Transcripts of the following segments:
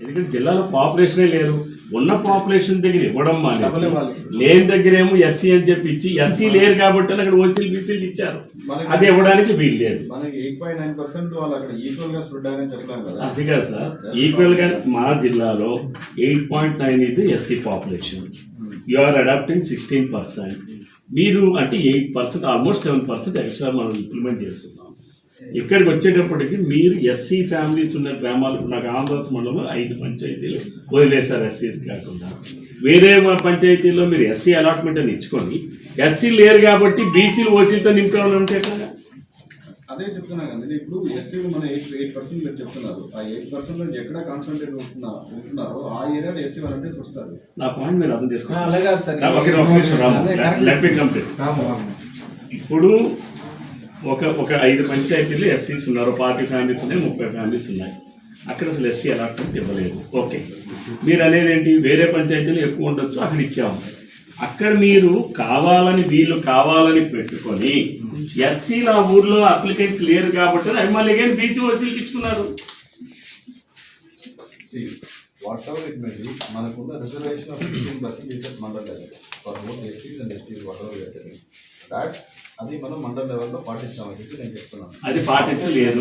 ఎందుకంటే జిల్లాలో పాపులేషనే లేరు ఉన్న పాపులేషన్ దగ్గర ఇవ్వడం మానేసి. లేని దగ్గర ఏమో ఎస్సీ అని చెప్పి ఇచ్చి ఎస్సీ లేరు కాబట్టి అక్కడ ఓసీలు బీసీలు ఇచ్చారు. అది ఇవ్వడానికి వీలు లేదు. అది కాదు సార్. ఈక్వల్గా మా జిల్లాలో ఎయిట్ పాయింట్ నైన్ ఇది SC population you are adapting sixteen percent మీరు అంటే eight percent almost seven percent extra మనం ఇంప్లిమెంట్ చేస్తున్నాం. ఇక్కడికి వచ్చేటప్పటికి మీరు ఎస్సీ ఫ్యామిలీస్ ఉన్న గ్రామాలు ఇప్పుడు నాకు ఆంధ్రప్రదేశ్ మండలంలో ఐదు పంచాయతీలు వదిలేశారు ఎస్సీస్ కాకుండా. వేరే మా పంచాయతీల్లో మీరు ఎస్సీ అలాట్మెంట్ అని ఇచ్చుకొని ఎస్సీ లేరు కాబట్టి బీసీలు ఓసీలతో నింపేవాళ్ళు ఉంటే ఎట్లాగా? అదే చెప్తున్నా కదండి ఇప్పుడు ఎస్సీలు మన ఎయిట్ ఎయిట్ పర్సెంట్ మీరు చెప్తున్నారు. ఆ ఎయిట్ పర్సెంట్ నుంచి ఎక్కడ కాన్సన్ట్రేట్ ఉంటున్నా ఉంటున్నారో ఆ ఏరియాలో ఎస్సీ వాలంటీర్స్ వస్తారు నా పాయింట్ మీరు అర్థం చేసుకోండి. ఇప్పుడు ఒక ఒక ఐదు పంచాయతీలు ఎస్సీస్ ఉన్నారు. పార్టీ ఫ్యామిలీస్ ఉన్నాయి ముప్పై ఫ్యామిలీస్ ఉన్నాయి. అక్కడ అసలు ఎస్సీ అలాట్మెంట్ ఇవ్వలేదు. ఓకే. మీరు అనేది ఏంటి వేరే పంచాయతీలు ఎక్కువ ఉండొచ్చు అక్కడ ఇచ్చాము. అక్కడ మీరు కావాలని వీళ్ళు కావాలని పెట్టుకొని ఎస్సీలు ఆ ఊర్లో అప్లికెంట్స్ లేరు కాబట్టి అవి మళ్ళీ ఏం బీసీ ఓసీలకు ఇచ్చుకున్నారు. Whatever it may be మనకున్న reservation of fifteen percent is mandal level for both ఎస్సీస్ and STs whatever that అది మనం మండల్ లెవెల్లో పాటిస్తామని చెప్పి నేను చెప్తున్నాను అది పాటించలేదు.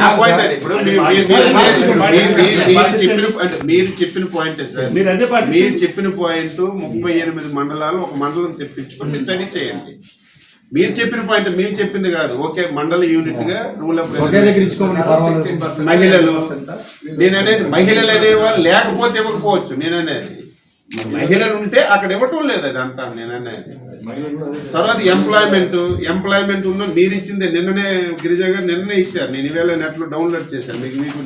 నా పాయింట్ అది ఇప్పుడు మీరు- మీరు- మీరు- మీరు- మీరు- మీరు- మీరు చెప్పిన మీరు పాయింట్ సార్ మీరు అదే. మీరు చెప్పిన పాయింట్ ముప్పై ఎనిమిది మండలాలు ఒక మండలం తెప్పించుకొని మీరు స్టడీ చేయండి మీరు చెప్పిన పాయింట్ మేము చెప్పింది కాదు ఓకే మండల యూనిట్గా రూల్ ఆఫ్. మహిళలు నేను అనేది మహిళలు అనేవాళ్ళు లేకపోతే ఇవ్వకపోవచ్చు నేను అనేది మహిళలు ఉంటే అక్కడ ఇవ్వటం లేదు అది అంతా నేను అనేది మహిళలు కూడా అదే తర్వాత ఎంప్లాయ్మెంట్ ఎంప్లాయ్మెంట్ ఉన్న మీరు ఇచ్చిందే నిన్ననే గిరిజా గారు నిన్ననే ఇచ్చారు. నేను ఈవేళ నెట్లో డౌన్లోడ్ చేశాను. మీకు మీకు